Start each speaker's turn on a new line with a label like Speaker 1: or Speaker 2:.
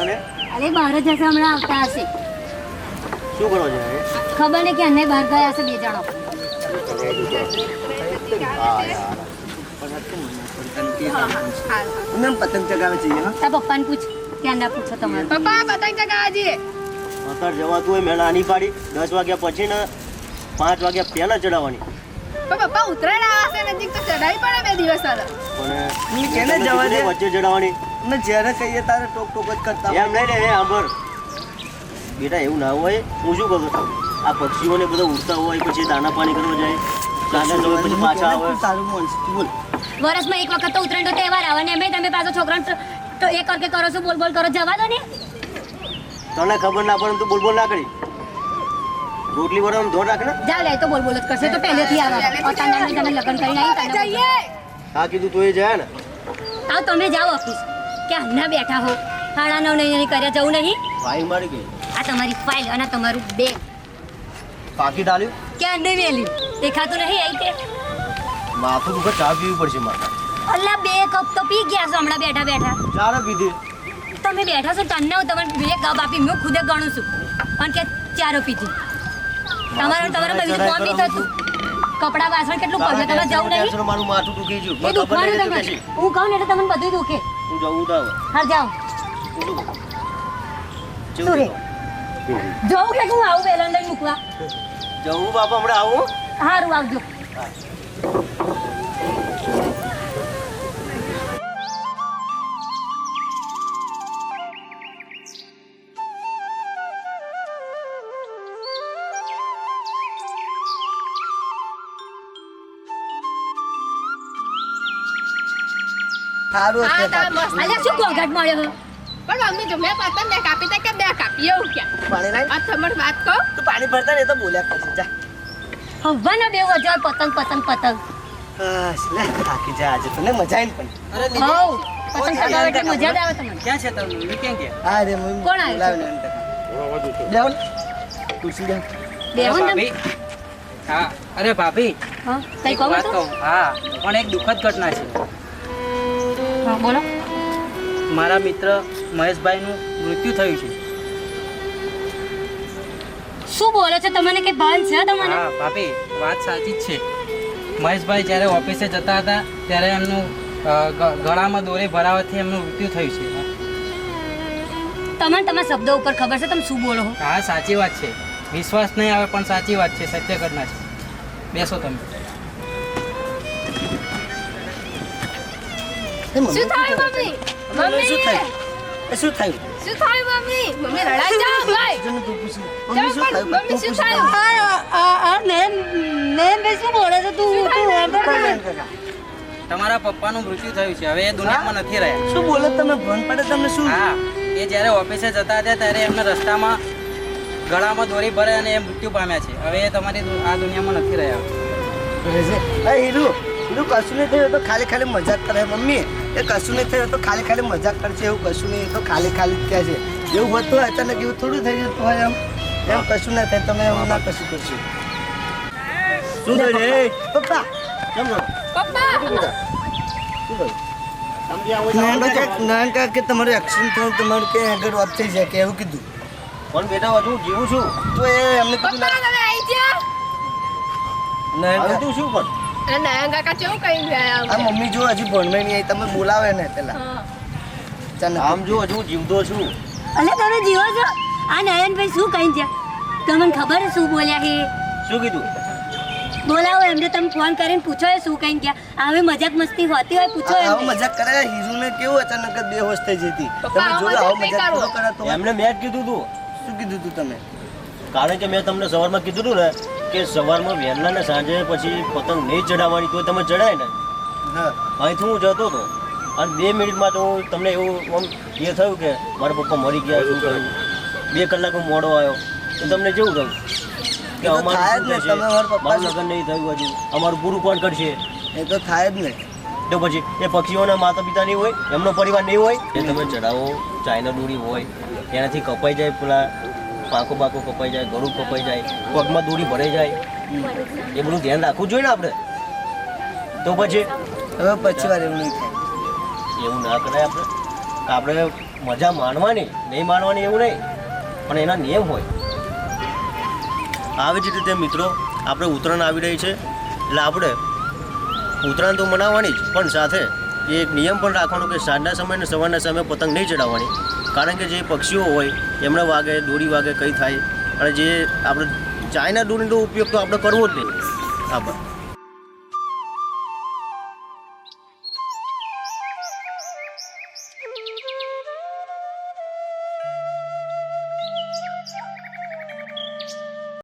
Speaker 1: અને
Speaker 2: અરે બહાર જ હશે હમણાં આવતા હશે.
Speaker 1: શું કરો છો
Speaker 2: ખબર નહીં કે અન્ને બહાર ગયા હશે બે જણો.
Speaker 3: પતંગ ચગાવે છે
Speaker 2: પપ્પાને પૂછ ક્યાં ના પૂછો તમારે.
Speaker 4: પપ્પા પતંગ ચગાવે જઈએ.
Speaker 1: અત્યારે જવાતું હોય મેં નાની પાડી. દસ વાગ્યા પછી ને પાંચ વાગ્યા પહેલા ચડાવવાની
Speaker 4: પપ્પા ઉત્તરાયણ આવશે નજીક તો ચડાવી પડે બે દિવસ
Speaker 1: પણ
Speaker 3: કેને જવા દે?
Speaker 1: વચ્ચે ચડાવવાની
Speaker 3: અમે જ્યારે કહીએ તારે ટોક ટોક જ કરતા
Speaker 1: એમ નહીં ને એ બેટા એવું ના હોય. હું શું કહું આ પક્ષીઓને બધા ઉડતા હોય પછી દાના પાણી કરવા જાય.
Speaker 2: વર્ષમાં એક વખત તો ઉત્તરાયણ તો તહેવાર આવે ને એમ તમે પાછો છોકરાને તો- તો કરકે કરો છો બોલ બોલ કરો. જવા દો ને.
Speaker 1: તને ખબર ના પડે તો બોલબોલ બોલ ના કરી. રોટલી વડે ધોર રાખ ને?
Speaker 2: જા લે તો બોલ બોલ જ કરશે. તો પહેલેથી આવે. અત્યારના તમે લગન કરી આવી તને
Speaker 4: જઈએ.
Speaker 1: હા કીધું તું એ જાય ને.
Speaker 2: આ તમે જાઓ ઓફિસ કે ના બેઠા હો. સાડા નવ નહીં નહીં કર્યા જવું નહીં?
Speaker 1: ભાઈ મારી ગઈ.
Speaker 2: આ તમારી ફાઇલ અને તમારું બેગ.
Speaker 1: પાકી ડાલ્યું?
Speaker 2: ક્યાં નહીં વેલી? દેખાતું નહીં આઈ કે?
Speaker 1: માથું દુખે ચા પીવી પડશે મારે.
Speaker 2: અલ્લા બે કપ તો પી ગયા છો હમણાં બેઠા બેઠા.
Speaker 1: ચારે પીધી.
Speaker 2: તમે બેઠા છો તમને હું તમને બે કપ આપી હું ખુદે ગણું છું. પણ કે ચારો પીધી તમારું તમારું બધું કામ નહીં થતું. કપડા વાસણ કેટલું પડે તમે જવું નહીં?
Speaker 1: મારું માથું દુખી ગયું
Speaker 2: એ દુખવાનું તમે હું કહું ને એટલે તમને બધું દુખે.
Speaker 1: હું જવું તો
Speaker 2: હા જાઓ. રે? જવું કે હું આવું લઈને મૂકવા?
Speaker 1: જવું બાપા હમણાં આવું?
Speaker 2: સારું આવજો.
Speaker 3: સારું
Speaker 4: હા
Speaker 3: છે
Speaker 4: તા મસ્ત
Speaker 2: અલ્યા શું ઘોઘાટ મળ્યો
Speaker 4: પણ મમ્મી જો મેં પતંગ ને કાપી તા કે બે કાપી એવું ક્યાં
Speaker 3: પાણી લાવી
Speaker 4: આ તમારી વાત કહું?
Speaker 3: તું પાણી ભરતા ને તો બોલ્યા કરશે જા.
Speaker 2: હવાના બે વજર પતંગ પતંગ પતંગ.
Speaker 3: બસ લે થાકી જા આજે તને મજા આવી ને પણ.
Speaker 2: હવ પતંગ ચગાવે એટલે મજા જ આવે તમને.
Speaker 5: ક્યાં છે તમે મમ્મી ક્યાં ગયા?
Speaker 3: હા રે મમ્મી
Speaker 2: કોણ આવ્યો
Speaker 3: બોલાવીને એમ ટકા. બેહો ને. ખુરશી બેહો.
Speaker 2: બેહો ને.
Speaker 5: ભાભી. હા. અરે ભાભી.
Speaker 2: હા કઈ કહો
Speaker 5: વાત
Speaker 2: તો.
Speaker 5: કહું. હા પણ એક દુઃખદ ઘટના છે.
Speaker 2: હા બોલો.
Speaker 5: મારા મિત્ર મહેશભાઈનું મૃત્યુ થયું છે.
Speaker 2: શું બોલો છો? તમને કે ભાન છે તમને
Speaker 5: હા ભાભી વાત સાચી જ છે. મહેશભાઈ જ્યારે ઓફિસે જતા હતા ત્યારે એમનું ગળામાં દોરી ભરાવાથી એમનું મૃત્યુ થયું છે.
Speaker 2: તમને તમારા શબ્દો ઉપર ખબર છે? તમે શું બોલો
Speaker 5: હા સાચી વાત છે. વિશ્વાસ નહીં આવે પણ સાચી વાત છે. સત્ય ઘટના છે. બેસો તમે.
Speaker 4: શું થયું મમ્મી
Speaker 3: મમ્મી શું થયું શું થયું
Speaker 4: શું થયું મમ્મી મમ્મી રડાઈ જાવ ભાઈ
Speaker 3: જને તું પૂછી મમ્મી શું થયું
Speaker 4: મમ્મી
Speaker 3: તું
Speaker 4: શું
Speaker 3: પૂછી
Speaker 2: શું બોલે છે તું
Speaker 3: કર એમ
Speaker 5: તમારા પપ્પાનું મૃત્યુ થયું છે. હવે એ દુનિયામાં નથી રહ્યા.
Speaker 3: શું બોલે તમે? ભણ પડે તમને શું?
Speaker 5: હા એ જ્યારે ઓફિસે જતા હતા ત્યારે એમને રસ્તામાં ગળામાં દોરી ભરે અને એ મૃત્યુ પામ્યા છે. હવે એ તમારી આ દુનિયામાં નથી રહ્યા.
Speaker 3: હીરુ હીરુ કશું નહીં થયું તો ખાલી ખાલી મજાક કરે મમ્મી. એ કશું નહીં થયું તો ખાલી ખાલી મજાક કરશે એવું કશું નહીં તો ખાલી ખાલી જ કહે છે એવું હોતું હોય અચાનક એવું થોડું થઈ જતું હોય એમ. એમ કશું ના થાય તમે એવું ના કશું કરશો.
Speaker 1: શું થયું રે?
Speaker 3: પપ્પા
Speaker 1: કેમ?
Speaker 4: પપ્પા!
Speaker 1: શું થયું?
Speaker 3: તમારું એક્સિડન્ટ થયું તમારું કે આગળ વાત થઈ જાય કે એવું કીધું.
Speaker 1: પણ બેટા હું જીવું છું.
Speaker 3: તો એ એમને કીધું
Speaker 1: શું પણ
Speaker 3: મમ્મી જો હજી ભણવાઈ નહીં તમે બોલાવે ને પેલા. ચાલ
Speaker 1: આમ જો હજુ જીવતો છું.
Speaker 2: અને તમે જીવો છો? આ નયનભાઈ શું કહી છે? તમને ખબર છે શું બોલ્યા હે
Speaker 1: શું કીધું?
Speaker 2: બોલાવો એમને તમે ફોન કરીને પૂછો એ શું કહી ગયા. હવે મજાક મસ્તી હોતી હોય પૂછો
Speaker 3: આવો મજાક કરે. ને કેવું અચાનક જ બેહોશ થઈ જતી તમે
Speaker 4: મજાક
Speaker 3: આવો મજાક
Speaker 4: કરો.
Speaker 3: પૂરો
Speaker 1: એમને મેં જ કીધું તું.
Speaker 3: શું કીધું તું તમે?
Speaker 1: કારણ કે મેં તમને સવારમાં કીધું હતું ને કે સવારમાં વહેલા ને સાંજે પછી પતંગ નહીં ચડાવવાની તો તમે ચડાય ને?
Speaker 3: હા.
Speaker 1: અહીંથી હું જતો હતો. અને બે મિનિટમાં તો તમને એવું આમ એ થયું કે મારા પપ્પા મરી ગયા શું થયું. બે કલાક હું મોડો આવ્યો. તો તમને કેવું કહ્યું કે અમારે
Speaker 3: અમારું
Speaker 1: લગ્ન નહીં થયું હજુ. અમારું પૂરું કોણ કરશે?
Speaker 3: એ તો થાય જ નહીં
Speaker 1: તો પછી એ પક્ષીઓના માતા પિતા નહીં હોય એમનો પરિવાર નહીં હોય? એ તમે ચડાવો ચાઇના દોરી હોય. એનાથી કપાઈ જાય પેલા પાંખો બાંખો કપાઈ જાય ગળું કપાઈ જાય પગમાં દોરી ભરાઈ જાય. એ બધું ધ્યાન રાખવું જોઈએ ને આપણે. તો પછી?
Speaker 3: હવે પછી વાર એવું નહીં થાય.
Speaker 1: એવું ના કરાય આપણે. આપણે મજા માણવાની નહીં માણવાની એવું નહીં. પણ એના નિયમ હોય. આવી જ રીતે મિત્રો આપણે ઉત્તરાયણ આવી રહી છે. એટલે આપણે ઉત્તરાયણ તો મનાવવાની જ પણ સાથે એ એક નિયમ પણ રાખવાનો કે સાંજના સમય અને સવારના સમયે પતંગ નહીં ચડાવવાની. કારણ કે જે પક્ષીઓ હોય, એમને વાગે, દોરી વાગે કંઈ થાય. અને જે આપણે ચાઇના દોરીનો ઉપયોગ તો આપણે કરવો જ નહીં. આપણે